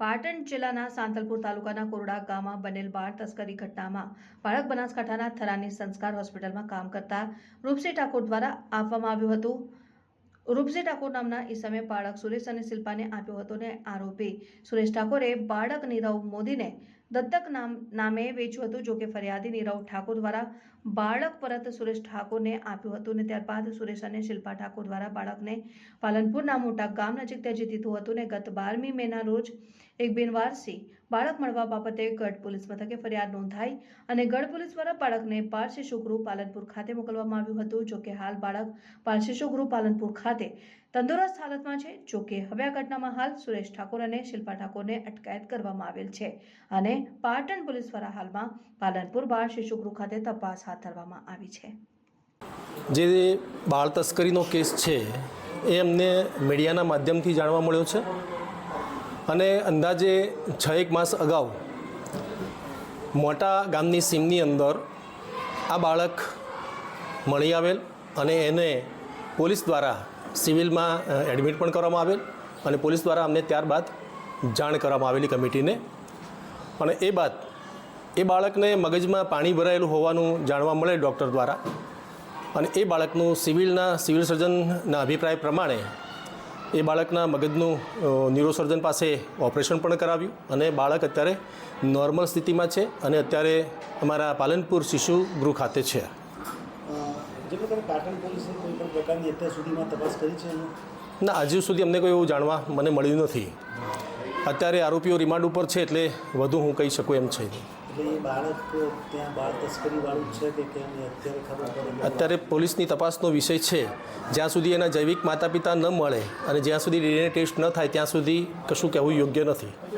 પાટણ જિલ્લાના સાંતલપુર તાલુકાના કોરડા ગામમાં બનેલ બાળ તસ્કરી ઘટનામાં બાળક બનાસકાંઠાના થરાની સંસ્કાર હોસ્પિટલમાં કામ કરતા રૂપસી ઠાકોર દ્વારા આપવામાં આવ્યું હતું. રૂપસી ઠાકોર નામના ઈસમે બાળક સુરેશ અને શિલ્પાને આપ્યો હતો ને આરોપી સુરેશ ઠાકોરે બાળક નીરવ મોદીને દત્તક નામ, નામે વેચ્યું હતું, જોકે ફરિયાદી નીરવ ઠાકોર દ્વારા બાળક પરત સુરેશ ઠાકોરને આપ્યું હતું અને ત્યારબાદ સુરેશ અને શિલ્પા ઠાકોર દ્વારા બાળકને પાલનપુરના મોટા ગામ નજીક ત્યજી દીધું હતું ને ગત બારમી મેના રોજ એક બિનવારસી બાળક મળવા બાબતે ગઢ પોલીસ મથકે ફરિયાદ નોંધાઈ અને ગઢ પોલીસ દ્વારા બાળકને પારસી ગૃહ પાલનપુર ખાતે મોકલવામાં આવ્યું હતું. જોકે હાલ બાળક પારસી ગૃહ પાલનપુર ખાતે તંદુરસ્ત હાલતમાં છે જોકે હવે આ ઘટનામાં હાલ સુરેશ ઠાકોર અને શિલ્પા ઠાકોરને અટકાયત કરવામાં આવેલ છે અને પાટણ પોલીસ દ્વારા હાલમાં પાલનપુર બાળ શિશુગૃહ ખાતે તપાસ હાથ ધરવામાં આવી છે. જે બાળ તસ્કરીનો કેસ છે, એ અમને મીડિયાના માધ્યમથી જાણવા મળ્યો છે અને અંદાજે છ એક માસ અગાઉ મોટા ગામની સીમની અંદર આ બાળક મળી આવેલ અને એને પોલીસ દ્વારા સિવિલમાં એડમિટ પણ કરવામાં આવેલ અને પોલીસ દ્વારા અમને ત્યારબાદ જાણ કરવામાં આવેલી કમિટીને. અને એ બાદ, એ બાળકને મગજમાં પાણી ભરાયેલું હોવાનું જાણવા મળે ડૉક્ટર દ્વારા અને એ બાળકનું સિવિલના, સિવિલ સર્જનના અભિપ્રાય પ્રમાણે એ બાળકના મગજનું ન્યુરોસર્જન પાસે ઓપરેશન પણ કરાવ્યું અને બાળક અત્યારે નોર્મલ સ્થિતિમાં છે અને અત્યારે અમારા પાલનપુર શિશુ ગૃહ ખાતે છે. જે પ્રકારે પાટણ પોલીસે કોઈ પણ પ્રકારની અત્યાર સુધીમાં તપાસ કરી છે ના હજુ સુધી અમને કોઈ એવું જાણવા મને મળ્યું નથી. અત્યારે આરોપીઓ રિમાન્ડ ઉપર છે એટલે વધુ હું કહી શકું એમ છે. અત્યારે પોલીસની તપાસનો વિષય છે. જ્યાં સુધી એના જૈવિક માતા પિતા ન મળે અને જ્યાં સુધી ડીએનએ ટેસ્ટ ન થાય ત્યાં સુધી કશું કહેવું યોગ્ય નથી.